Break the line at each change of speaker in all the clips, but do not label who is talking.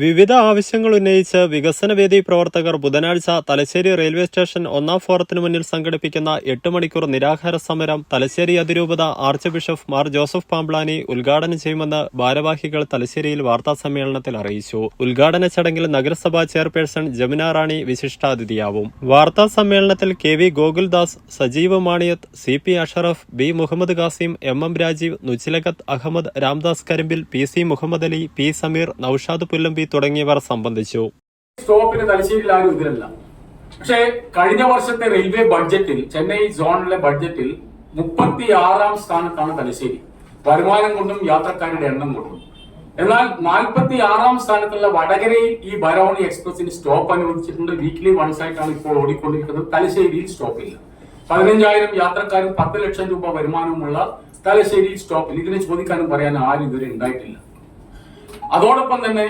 വിവിധ ആവശ്യങ്ങൾ ഉന്നയിച്ച് വികസനവേദി പ്രവർത്തകർ ബുധനാഴ്ച തലശ്ശേരി റെയിൽവേ സ്റ്റേഷൻ ഒന്നാം ഫോറത്തിനു മുന്നിൽ സംഘടിപ്പിക്കുന്ന എട്ട് മണിക്കൂർ നിരാഹാര സമരം തലശ്ശേരി അതിരൂപത archbishop Mar Joseph Pamplany ഉദ്ഘാടനം ചെയ്യുമെന്ന് ഭാരവാഹികൾ തലശ്ശേരിയിൽ വാർത്താ സമ്മേളനത്തിൽ അറിയിച്ചു. ഉദ്ഘാടന ചടങ്ങിൽ നഗരസഭാ ചെയർപേഴ്സൺ ജമുന റാണി വിശിഷ്ടാതിഥിയാവും. വാർത്താ സമ്മേളനത്തിൽ K V Gokuldas Sajeev Maniyath C P Ashraf B Muhammad Khasim M M Rajeev Nuchilakath Ahammad Ramdas Karimbil P C Muhammad Ali P Sameer Naushad Pullambi തുടങ്ങിയവർ സംബന്ധിച്ചു.
സ്റ്റോപ്പിന് തലശ്ശേരിയിൽ ആരും ഇതിലല്ല. പക്ഷേ കഴിഞ്ഞ വർഷത്തെ റെയിൽവേ ബഡ്ജറ്റിൽ ചെന്നൈ സോണിലെ ബഡ്ജറ്റിൽ മുപ്പത്തി ആറാം സ്ഥാനത്താണ് തലശ്ശേരി. വരുമാനം കൊണ്ടും യാത്രക്കാരുടെ എണ്ണം കൊണ്ടും. എന്നാൽ നാൽപ്പത്തി ആറാം സ്ഥാനത്തുള്ള വടകരയിൽ ഈ ബരോണി എക്സ്പ്രസിന് സ്റ്റോപ്പ് അനുവദിച്ചിട്ടുണ്ട്. വീക്ക്ലി വൺസ് ആയിട്ടാണ് ഇപ്പോൾ ഓടിക്കൊണ്ടിരിക്കുന്നത്. തലശ്ശേരിയിൽ സ്റ്റോപ്പ് ഇല്ല പതിനഞ്ചായിരം യാത്രക്കാരും പത്ത് ലക്ഷം രൂപ വരുമാനവുമുള്ള തലശ്ശേരിയിൽ സ്റ്റോപ്പ് ഇതിനെ ചോദിക്കാനും പറയാൻ ആരും ഇതുവരെ ഉണ്ടായിട്ടില്ല. അതോടൊപ്പം തന്നെ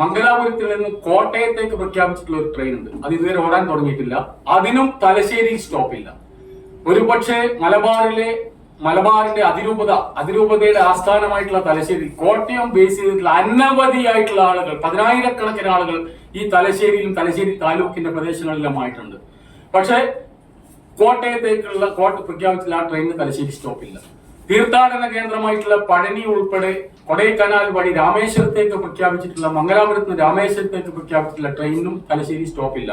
മംഗലാപുരത്തിൽ നിന്ന് കോട്ടയത്തേക്ക് പ്രഖ്യാപിച്ചിട്ടുള്ള ഒരു ട്രെയിൻ ഉണ്ട്. അത് ഇതുവരെ ഓടാൻ തുടങ്ങിയിട്ടില്ല. അതിനും തലശ്ശേരി സ്റ്റോപ്പില്ല ഒരുപക്ഷെ മലബാറിലെ മലബാറിന്റെ അതിരൂപത അതിരൂപതയുടെ ആസ്ഥാനമായിട്ടുള്ള തലശ്ശേരി കോട്ടയം ബേസ് ചെയ്തിട്ടുള്ള അനവധിയായിട്ടുള്ള ആളുകൾ പതിനായിരക്കണക്കിന് ആളുകൾ ഈ തലശ്ശേരിയിലും തലശ്ശേരി താലൂക്കിന്റെ പ്രദേശങ്ങളിലുമായിട്ടുണ്ട് പക്ഷേ കോട്ടയത്തേക്കുള്ള കോട്ട പ്രഖ്യാപിച്ചിട്ടുള്ള ആ ട്രെയിനിന് തലശ്ശേരി സ്റ്റോപ്പില്ല തീർത്ഥാടന കേന്ദ്രമായിട്ടുള്ള പഴനി ഉൾപ്പെടെ കൊടൈക്കനാൽ വഴി രാമേശ്വരത്തേക്ക് പ്രഖ്യാപിച്ചിട്ടുള്ള മംഗലാപുരത്ത് രാമേശ്വരത്തേക്ക് പ്രഖ്യാപിച്ചിട്ടുള്ള ട്രെയിനിനും തലശ്ശേരി സ്റ്റോപ്പില്ല.